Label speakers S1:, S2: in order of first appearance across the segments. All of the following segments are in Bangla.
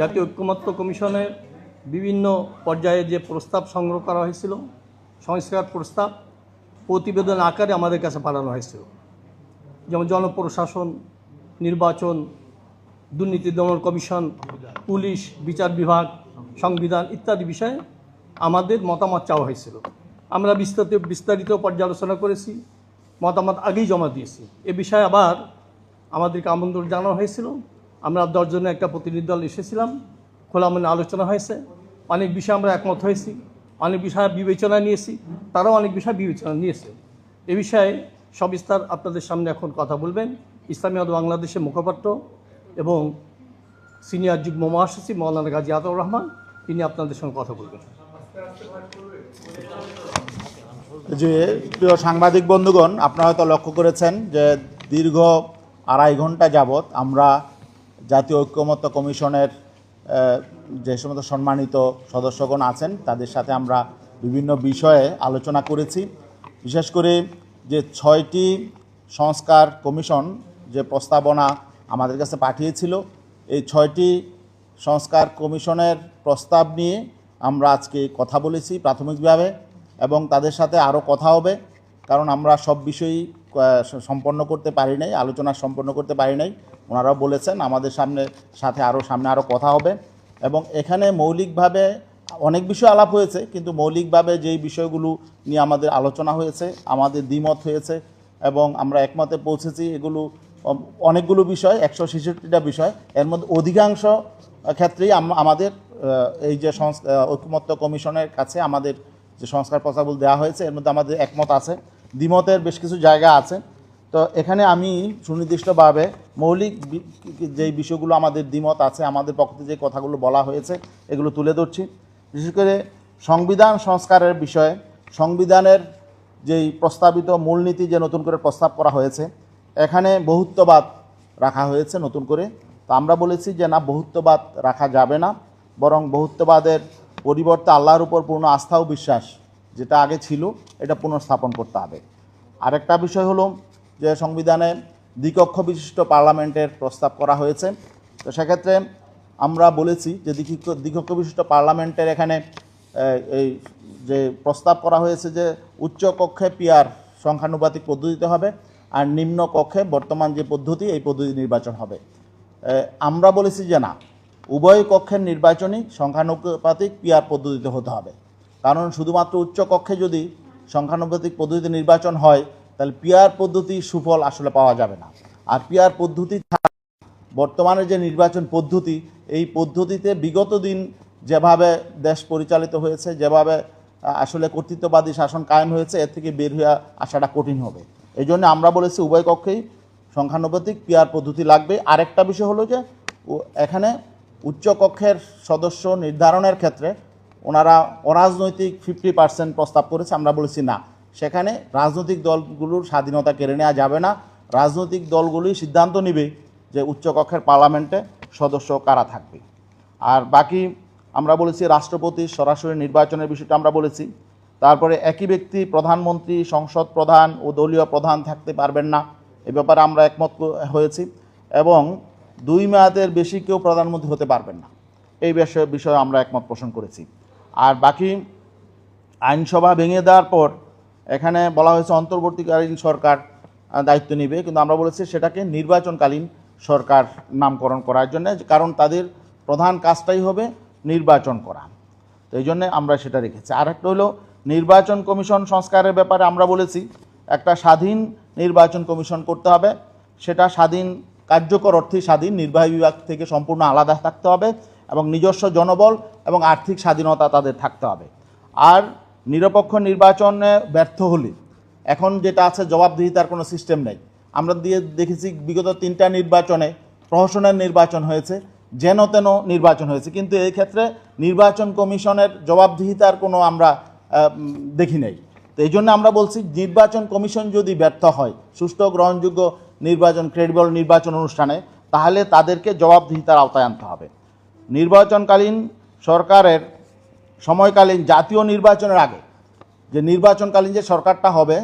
S1: জাতীয় ঐক্যমত্য কমিশনের বিভিন্ন পর্যায়ে যে প্রস্তাব সংগ্রহ করা হয়েছিল, সংস্কার প্রস্তাব, প্রতিবেদন আকারে আমাদের কাছে পাঠানো হয়েছিল। যেমন জনপ্রশাসন, নির্বাচন, দুর্নীতি দমন কমিশন, পুলিশ, বিচার বিভাগ, সংবিধান ইত্যাদি বিষয়ে আমাদের মতামত চাওয়া হয়েছিল। আমরা বিস্তারিত বিস্তারিত পর্যালোচনা করেছি, মতামত আগেই জমা দিয়েছি। এ বিষয়ে আবার আমাদেরকে আমন্ত্রণ জানানো হয়েছিল। আমরা দশজনের একটা প্রতিনিধি দল এসেছিলাম। খোলা খোলামনে আলোচনা হয়েছে। অনেক বিষয়ে আমরা একমত হয়েছি। অনেক বিষয় বিবেচনা নিয়েছি। তারাও অনেক বিষয় বিবেচনা নিয়েছে। এ বিষয়ে সবিস্তার আপনাদের সামনে এখন কথা বলবেন। ইসলামিয়াদ বাংলাদেশের মুখপাত্র এবং সিনিয়র যুগ্ম মহাসচিব মৌলানা গাজী আতাউর রহমান, তিনি আপনাদের সঙ্গে কথা বলবেন।
S2: যে প্রিয় সাংবাদিক বন্ধুগণ, আপনারা হয়তো লক্ষ্য করেছেন যে দীর্ঘ আড়াই ঘণ্টা যাবৎ আমরা জাতীয় ঐক্যমত্য কমিশনের যে সমস্ত সম্মানিত সদস্যগণ আছেন, তাদের সাথে আমরা বিভিন্ন বিষয়ে আলোচনা করেছি। বিশেষ করে যে ছয়টি সংস্কার কমিশন যে প্রস্তাবনা আমাদের কাছে পাঠিয়েছিল, এই ছয়টি সংস্কার কমিশনের প্রস্তাব নিয়ে আমরা আজকে কথা বলেছি প্রাথমিকভাবে এবং তাদের সাথে আরও কথা হবে, কারণ আমরা সব বিষয়ই সম্পন্ন করতে পারি নাই, আলোচনা সম্পন্ন করতে পারি নাই। ওনারাও বলেছেন, আমাদের সামনে, সাথে আরও সামনে আরও কথা হবে। এবং এখানে মৌলিকভাবে অনেক বিষয় আলাপ হয়েছে, কিন্তু মৌলিকভাবে যেই বিষয়গুলো নিয়ে আমাদের আলোচনা হয়েছে, আমাদের দ্বিমত হয়েছে, এবং আমরা একমতে পৌঁছেছি এগুলো, অনেকগুলো বিষয়, একশো ছেষট্টিটা বিষয়। এর মধ্যে অধিকাংশ ক্ষেত্রেই আমাদের এই যে ঐক্যমত্য কমিশনের কাছে আমাদের যে সংস্কার প্রস্তাবগুলো দেওয়া হয়েছে, এর মধ্যে আমাদের একমত আছে। দ্বিমতের বেশ কিছু জায়গা আছে। তো এখানে আমি সুনির্দিষ্টভাবে মৌলিক যেই বিষয়গুলো আমাদের দ্বিমত আছে, আমাদের পক্ষে যে কথাগুলো বলা হয়েছে, এগুলো তুলে ধরছি। বিশেষ করে সংবিধান সংস্কারের বিষয়ে, সংবিধানের যেই প্রস্তাবিত মূলনীতি যে নতুন করে প্রস্তাব করা হয়েছে, এখানে বহুত্ববাদ রাখা হয়েছে নতুন করে। তো আমরা বলেছি যে না, বহুত্ববাদ রাখা যাবে না, বরং বহুত্ববাদের পরিবর্তে আল্লাহর উপর পূর্ণ আস্থা ও বিশ্বাস যেটা আগে ছিল, এটা পুনঃস্থাপন করতে হবে। আরেকটা বিষয় হলো যে সংবিধানে দ্বিকক্ষ বিশিষ্ট পার্লামেন্টের প্রস্তাব করা হয়েছে। তো সেক্ষেত্রে আমরা বলেছি যে দ্বিকক্ষ দ্বিকক্ষ বিশিষ্ট পার্লামেন্টের এখানে এই, যে প্রস্তাব করা হয়েছে যে উচ্চ কক্ষে পিয়ার সংখ্যানুপাতিক পদ্ধতিতে হবে আর নিম্ন কক্ষে বর্তমান যে পদ্ধতি এই পদ্ধতি নির্বাচন হবে। আমরা বলেছি যে না উভয় কক্ষের নির্বাচনই সংখ্যানুপাতিক পিয়ার পদ্ধতিতে হতে হবে। কারণ শুধুমাত্র উচ্চ কক্ষে যদি সংখ্যানুপাতিক পদ্ধতিতে নির্বাচন হয় তাহলে পিয়ার পদ্ধতি সুফল আসলে পাওয়া যাবে না। আর পিয়ার পদ্ধতি বর্তমানে যে নির্বাচন পদ্ধতি, এই পদ্ধতিতে বিগত দিন যেভাবে দেশ পরিচালিত হয়েছে, যেভাবে আসলে কর্তৃত্ববাদী শাসন কায়েম হয়েছে, এর থেকে বের হয়ে আসাটা কঠিন হবে। এই জন্য আমরা বলেছি উভয় কক্ষেই সংখ্যানুপাতিক পিয়ার পদ্ধতি লাগবে। আরেকটা বিষয় হলো যে এখানে উচ্চ কক্ষের সদস্য নির্ধারণের ক্ষেত্রে ওনারা অরাজনৈতিক ফিফটি পার্সেন্ট প্রস্তাব করেছে, আমরা বলেছি না। সেখানে রাজনৈতিক দলগুলোর স্বাধীনতা কেড়ে নেওয়া যাবে না। রাজনৈতিক দলগুলি সিদ্ধান্ত নিবে যে উচ্চকক্ষের পার্লামেন্টে সদস্য কারা থাকবে। আর বাকি আমরা বলেছি রাষ্ট্রপতি সরাসরি নির্বাচনের বিষয়টা আমরা বলেছি। তারপরে একই ব্যক্তি প্রধানমন্ত্রী, সংসদ প্রধান ও দলীয় প্রধান থাকতে পারবেন না। এ ব্যাপারে আমরা একমত হয়েছি এবং দুই মেয়াদের বেশি কেউ প্রধানমন্ত্রী হতে পারবেন না। এই বিষয়ে বিষয়ে আমরা একমত পোষণ করেছি। আর বাকি আইনসভা ভেঙে দেওয়ার পর এখানে বলা হয়েছে অন্তর্বর্তীকালীন সরকার দায়িত্ব নেবে, কিন্তু আমরা বলেছি সেটাকে নির্বাচনকালীন সরকার নামকরণ করার জন্য, কারণ তাদের প্রধান কাজটাই হবে নির্বাচন করা। তো এই জন্যে আমরা সেটা রেখেছি। আর একটা হলো নির্বাচন কমিশন সংস্কারের ব্যাপারে আমরা বলেছি, একটা স্বাধীন নির্বাচন কমিশন করতে হবে। সেটা স্বাধীন কার্যকর অর্থে স্বাধীন, নির্বাহী বিভাগ থেকে সম্পূর্ণ আলাদা থাকতে হবে এবং নিজস্ব জনবল এবং আর্থিক স্বাধীনতা তাদের থাকতে হবে। আর নিরপেক্ষ নির্বাচনে ব্যর্থ হলে। এখন যেটা আছে জবাবদিহিতার কোনো সিস্টেম নেই। আমরা দিয়ে দেখেছি বিগত তিনটা নির্বাচনে প্রহসনের নির্বাচন হয়েছে, যেন তেন নির্বাচন হয়েছে। কিন্তু এই ক্ষেত্রে নির্বাচন কমিশনের জবাবদিহিতার কোনো আমরা দেখি নাই। তো এই জন্য আমরা বলছি নির্বাচন কমিশন যদি ব্যর্থ হয়, সুষ্ঠু, গ্রহণযোগ্য নির্বাচন ক্রেডিবল নির্বাচন অনুষ্ঠানে, তাহলে তাদেরকে জবাবদিহিতার আওতায় আনতে হবে। নির্বাচনকালীন সরকারের সময়কালীন জাতীয় নির্বাচনের আগে, যে নির্বাচনকালীন যে সরকারটা হবে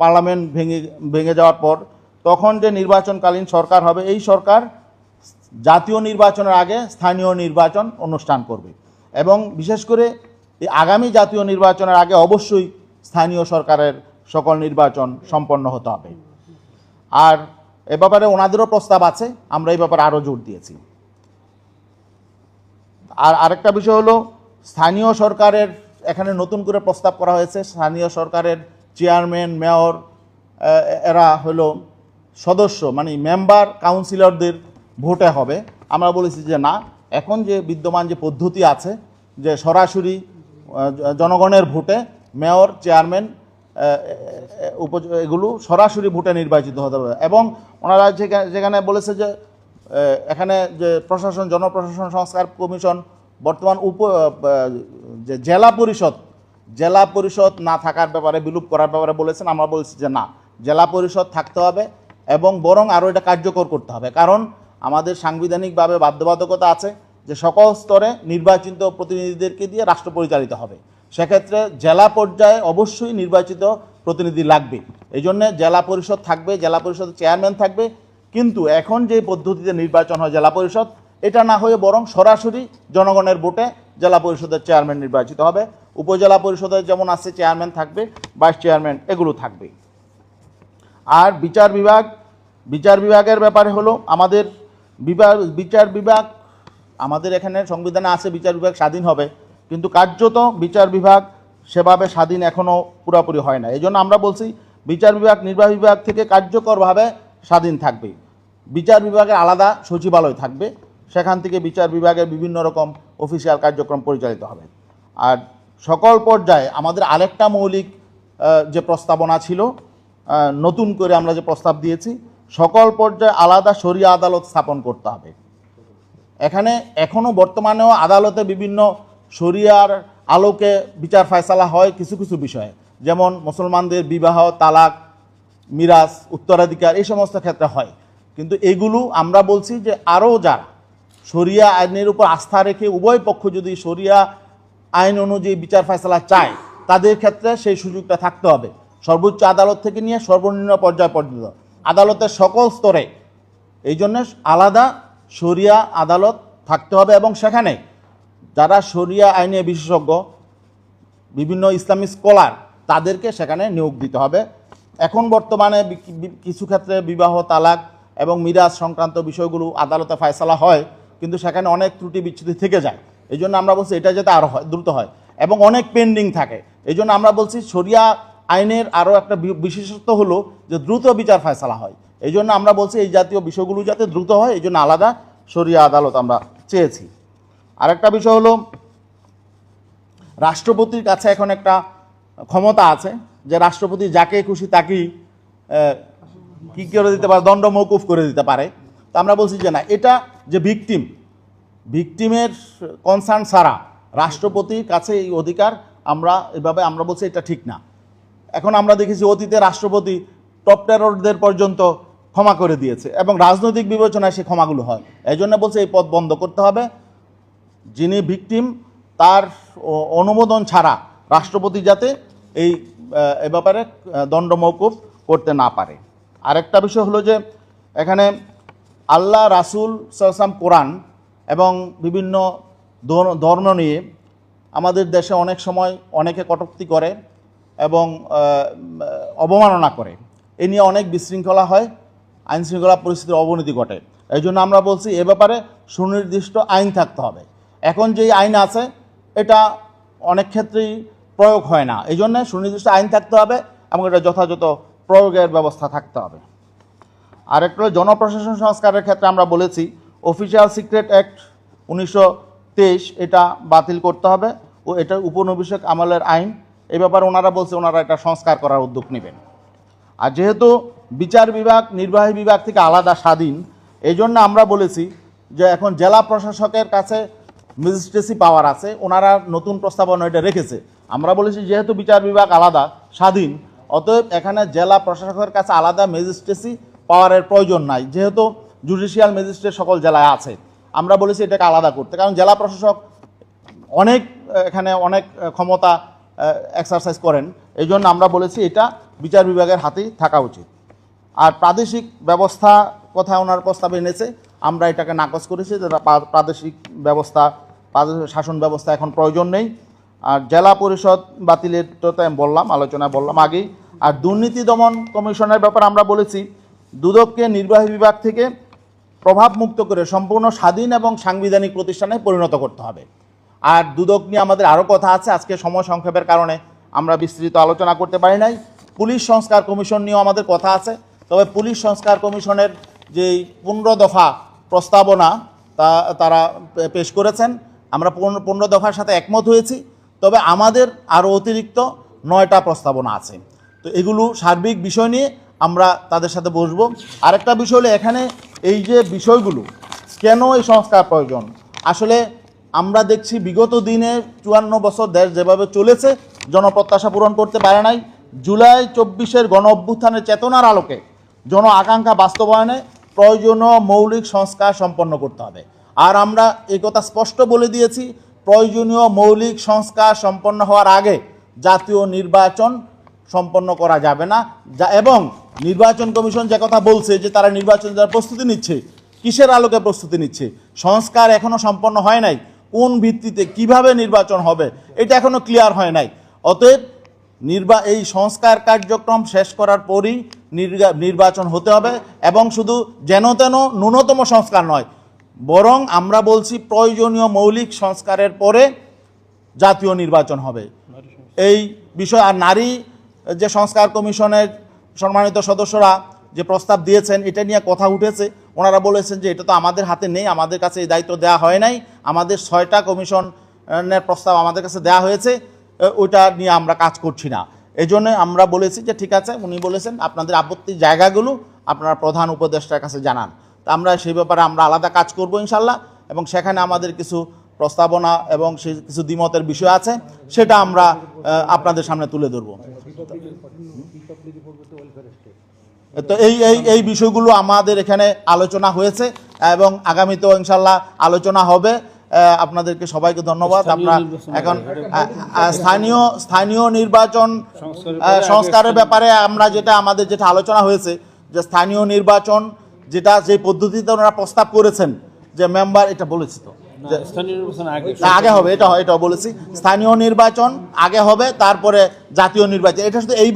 S2: পার্লামেন্ট ভেঙে ভেঙে যাওয়ার পর, তখন যে নির্বাচনকালীন সরকার হবে, এই সরকার জাতীয় নির্বাচনের আগে স্থানীয় নির্বাচন অনুষ্ঠান করবে। এবং বিশেষ করে এই আগামী জাতীয় নির্বাচনের আগে অবশ্যই স্থানীয় সরকারের সকল নির্বাচন সম্পন্ন হতে হবে। আর এ ব্যাপারে ওনাদেরও প্রস্তাব আছে, আমরা এই ব্যাপারে আরও জোর দিয়েছি। আর আরেকটা বিষয় হলো স্থানীয় সরকারের, এখানে নতুন করে প্রস্তাব করা হয়েছে, স্থানীয় সরকারের চেয়ারম্যান, মেয়র এরা হলো সদস্য মানে মেম্বার কাউন্সিলরদের ভোটে হবে। আমরা বলেছি যে না, এখন যে বিদ্যমান যে পদ্ধতি আছে, যে সরাসরি জনগণের ভোটে মেয়র, চেয়ারম্যান এগুলো সরাসরি ভোটে নির্বাচিত হতে হবে। এবং ওনারা যেখা- যেখানে বলেছে যে এখানে যে প্রশাসন, জনপ্রশাসন সংস্কার কমিশন বর্তমান উপ যে জেলা পরিষদ জেলা পরিষদ না থাকার ব্যাপারে, বিলুপ করার ব্যাপারে বলেছেন, আমরা বলছি যে না, জেলা পরিষদ থাকতে হবে এবং বরং আরও এটা কার্যকর করতে হবে। কারণ আমাদের সাংবিধানিকভাবে বাধ্যবাধকতা আছে যে সকল স্তরে নির্বাচিত প্রতিনিধিদেরকে দিয়ে রাষ্ট্র পরিচালিত হবে। সেক্ষেত্রে জেলা পর্যায়ে অবশ্যই নির্বাচিত প্রতিনিধি লাগবে। এই জন্যে জেলা পরিষদ থাকবে, জেলা পরিষদের চেয়ারম্যান থাকবে। কিন্তু এখন যে পদ্ধতিতে নির্বাচন হয় জেলা পরিষদ এটা না হয়ে বরং সরাসরি জনগণের ভোটে জেলা পরিষদের চেয়ারম্যান নির্বাচিত হবে। উপজেলা পরিষদের যেমন আছে চেয়ারম্যান থাকবে, ভাইস চেয়ারম্যান এগুলো থাকবে। আর বিচার বিভাগ, বিচার বিভাগের ব্যাপারে হলো আমাদের বিভাগ, বিচার বিভাগ, আমাদের এখানে সংবিধানে আছে বিচার বিভাগ স্বাধীন হবে। কিন্তু কার্যত বিচার বিভাগ সেভাবে স্বাধীন এখনও পুরোপুরি হয় না। এই জন্য আমরা বলছি বিচার বিভাগ, নির্বাহী বিভাগ থেকে কার্যকরভাবে স্বাধীন থাকবে। বিচার বিভাগের আলাদা সচিবালয় থাকবে। সেখান থেকে বিচার বিভাগের বিভিন্ন রকম অফিসিয়াল কার্যক্রম পরিচালিত হবে। আর সকল পর্যায়ে আমাদের আরেকটা মৌলিক যে প্রস্তাবনা ছিল নতুন করে আমরা যে প্রস্তাব দিয়েছি, সকল পর্যায়ে আলাদা শরিয়া আদালত স্থাপন করতে হবে। এখানে এখনও বর্তমানেও আদালতে বিভিন্ন শরিয়ার আলোকে বিচার ফয়সালা হয় কিছু কিছু বিষয়ে। যেমন মুসলমানদের বিবাহ, তালাক, মিরাজ, উত্তরাধিকার এই সমস্ত ক্ষেত্রে হয়। কিন্তু এগুলো আমরা বলছি যে আরও যারা শরিয়া আইনের উপর আস্থা রেখে উভয় পক্ষ যদি শরিয়া আইন অনুযায়ী বিচার ফয়সালা চায়, তাদের ক্ষেত্রে সেই সুযোগটা থাকতে হবে। সর্বোচ্চ আদালত থেকে নিয়ে সর্বনিম্ন পর্যায় পর্যন্ত। আদালতের সকল স্তরে এই জন্য আলাদা শরিয়া আদালত থাকতে হবে এবং সেখানে যারা শরিয়া আইনে বিশেষজ্ঞ, বিভিন্ন ইসলামী স্কলার, তাদেরকে সেখানে নিয়োগ দিতে হবে। এখন বর্তমানে কিছু ক্ষেত্রে বিবাহ, তালাক এবং মিরাজ সংক্রান্ত বিষয়গুলো আদালতে ফয়সালা হয়। কিন্তু সেখানে অনেক ত্রুটি বিচ্ছুতি থেকে যায়। এই জন্য আমরা বলছি এটা যাতে আরও হয়, দ্রুত হয়। এবং অনেক পেন্ডিং থাকে। এই জন্য আমরা বলছি শরিয়া আইনের আরও একটা বিশেষত্ব হলো যে দ্রুত বিচার ফয়সালা হয়। এই জন্য আমরা বলছি এই জাতীয় বিষয়গুলো যাতে দ্রুত হয়, এই জন্য আলাদা শরিয়া আদালত আমরা চেয়েছি। আরেকটা বিষয় হলো, রাষ্ট্রপতির কাছে এখন একটা ক্ষমতা আছে যে রাষ্ট্রপতি যাকে খুশি তাকেই কী করে দিতে পারে, দণ্ড মৌকুফ করে দিতে পারে। আমরা বলছি যে না, এটা যে ভিকটিম, ভিকটিমের কনসার্ন ছাড়া রাষ্ট্রপতির কাছে এই অধিকার আমরা এভাবে, আমরা বলছি এটা ঠিক না। এখন আমরা দেখেছি অতীতে রাষ্ট্রপতি টপ টেররদের পর্যন্ত ক্ষমা করে দিয়েছে এবং রাজনৈতিক বিবেচনায় সে ক্ষমাগুলো হয়। এই জন্য বলছে এই পদ বন্ধ করতে হবে। যিনি ভিকটিম, তার অনুমোদন ছাড়া রাষ্ট্রপতি যাতে এই এ ব্যাপারে দণ্ড মৌকুফ করতে না পারে। আরেকটা বিষয় হলো যে, এখানে আল্লাহ, রাসুল সাল্লাম কোরআন এবং বিভিন্ন ধর্ম নিয়ে আমাদের দেশে অনেক সময় অনেকে কটূক্তি করে এবং অবমাননা করে। এ নিয়ে অনেক বিশৃঙ্খলা হয় আইন শৃঙ্খলা পরিস্থিতির অবনতি ঘটে। এই জন্য আমরা বলছি, এ ব্যাপারে সুনির্দিষ্ট আইন থাকতে হবে। এখন যেই আইন আছে, এটা অনেক ক্ষেত্রেই প্রয়োগ হয় না। এই জন্য সুনির্দিষ্ট আইন থাকতে হবে এবং এটা যথাযথ প্রয়োগের ব্যবস্থা থাকতে হবে। আরেকটা হলো জনপ্রশাসন সংস্কারের ক্ষেত্রে আমরা বলেছি অফিসিয়াল সিক্রেট অ্যাক্ট উনিশশো তেইশ এটা বাতিল করতে হবে ও এটা উপনিবেশক আমলের আইন। এ ব্যাপারে ওনারা বলছে ওনারা এটা সংস্কার করার উদ্যোগ নেবেন। আর যেহেতু বিচার বিভাগ, নির্বাহী বিভাগ থেকে আলাদা স্বাধীন এই জন্য আমরা বলেছি যে এখন জেলা প্রশাসকের কাছে ম্যাজিস্ট্রেসি পাওয়ার আছে, ওনারা নতুন প্রস্তাবনা এটা রেখেছে। আমরা বলেছি যেহেতু বিচার বিভাগ আলাদা, স্বাধীন, অতএব এখানে জেলা প্রশাসকের কাছে আলাদা ম্যাজিস্ট্রেসি পাওয়ারের প্রয়োজন নাই, যেহেতু জুডিশিয়াল ম্যাজিস্ট্রেট সকল জেলায় আছে। আমরা বলেছি এটাকে আলাদা করতে, কারণ জেলা প্রশাসক অনেক, এখানে অনেক ক্ষমতা এক্সারসাইজ করেন। এই জন্য আমরা বলেছি এটা বিচার বিভাগের হাতেই থাকা উচিত। আর প্রাদেশিক ব্যবস্থা কথা ওনার প্রস্তাবে এনেছে, আমরা এটাকে নাকচ করেছি যে প্রাদেশিক ব্যবস্থা শাসন ব্যবস্থা এখন প্রয়োজন নেই। আর জেলা পরিষদ বাতিলের তো আমি বললাম, আলোচনায় বললাম আগেই। আর দুর্নীতি দমন কমিশনের ব্যাপারে আমরা বলেছি দুদককে নির্বাহী বিভাগ থেকে প্রভাব মুক্ত করে সম্পূর্ণ স্বাধীন এবং সাংবিধানিক প্রতিষ্ঠানে পরিণত করতে হবে। আর দুদক নিয়ে আমাদের আরও কথা আছে, আজকে সময় সংক্ষেপের কারণে আমরা বিস্তৃত আলোচনা করতে পারি নাই। পুলিশ সংস্কার কমিশন নিয়েও আমাদের কথা আছে, তবে পুলিশ সংস্কার কমিশনের যে পনেরো দফা প্রস্তাবনা তা, তারা পেশ করেছেন। আমরা পনেরো দফার সাথে একমত হয়েছি, তবে আমাদের আরও অতিরিক্ত নয়টা প্রস্তাবনা আছে। তো এগুলো সার্বিক বিষয় নিয়ে আমরা তাদের সাথে বসবো। আরেকটা বিষয় হলো এখানে এই যে বিষয়গুলো, কেন এই সংস্কার প্রয়োজন? আসলে আমরা দেখছি বিগত দিনে চুয়ান্ন বছর দেশ যেভাবে চলেছে, জনপ্রত্যাশা পূরণ করতে পারে নাই। জুলাই চব্বিশের গণ অভ্যুত্থানের চেতনার আলোকে জন আকাঙ্ক্ষা বাস্তবায়নে প্রয়োজনীয় মৌলিক সংস্কার সম্পন্ন করতে হবে। আর আমরা এই কথা স্পষ্ট বলে দিয়েছি, প্রয়োজনীয় মৌলিক সংস্কার সম্পন্ন হওয়ার আগে জাতীয় নির্বাচন সম্পন্ন করা যাবে না। যা এবং নির্বাচন কমিশন যে কথা বলছে যে তারা নির্বাচন দেওয়ার প্রস্তুতি নিচ্ছে, কিসের আলোকে প্রস্তুতি নিচ্ছে? সংস্কার এখনও সম্পন্ন হয় নাই। কোন ভিত্তিতে কীভাবে নির্বাচন হবে এটা এখনও ক্লিয়ার হয় নাই। অতএব নির্বা, এই সংস্কার কার্যক্রম শেষ করার পরই নির্বাচন হতে হবে এবং শুধু যেন তেন ন্যূনতম সংস্কার নয়, বরং আমরা বলছি প্রয়োজনীয় মৌলিক সংস্কারের পরে জাতীয় নির্বাচন হবে। এই বিষয়, আর নারী যে সংস্কার কমিশনের সম্মানিত সদস্যরা যে প্রস্তাব দিয়েছেন, এটা নিয়ে কথা উঠেছে। ওনারা বলেছেন যে এটা তো আমাদের হাতে নেই, আমাদের কাছে এই দায়িত্ব দেওয়া হয় নাই। আমাদের ছয়টা কমিশনের প্রস্তাব আমাদের কাছে দেওয়া হয়েছে ওইটা নিয়ে আমরা কাজ করছি না। এই আমরা বলেছি যে ঠিক আছে, উনি বলেছেন আপনাদের আপত্তির জায়গাগুলো আপনারা প্রধান উপদেষ্টার কাছে জানান। তা আমরা সেই ব্যাপারে আমরা আলাদা কাজ করব ইনশাল্লাহ, এবং সেখানে আমাদের কিছু প্রস্তাবনা এবং সে কিছু দ্বিমতের বিষয় আছে সেটা আমরা আপনাদের সামনে তুলে ধরব। তো এই এই এই বিষয়গুলো আমাদের এখানে আলোচনা হয়েছে এবং আগামীতেও ইনশাল্লাহ আলোচনা হবে। আপনাদেরকে সবাইকে ধন্যবাদ। আপনার এখন স্থানীয় স্থানীয় নির্বাচন সংস্কারের ব্যাপারে আমরা যেটা আমাদের যেটা আলোচনা হয়েছে যে স্থানীয় নির্বাচন যেটা যে পদ্ধতিতে ওনারা প্রস্তাব করেছেন যে মেম্বার এটা বলেছি তো।
S3: আগে
S2: হবে, এটা এটা বলেছি। স্থানীয় নির্বাচন আগে হবে, তারপরে জাতীয় নির্বাচন, এটা শুধু এই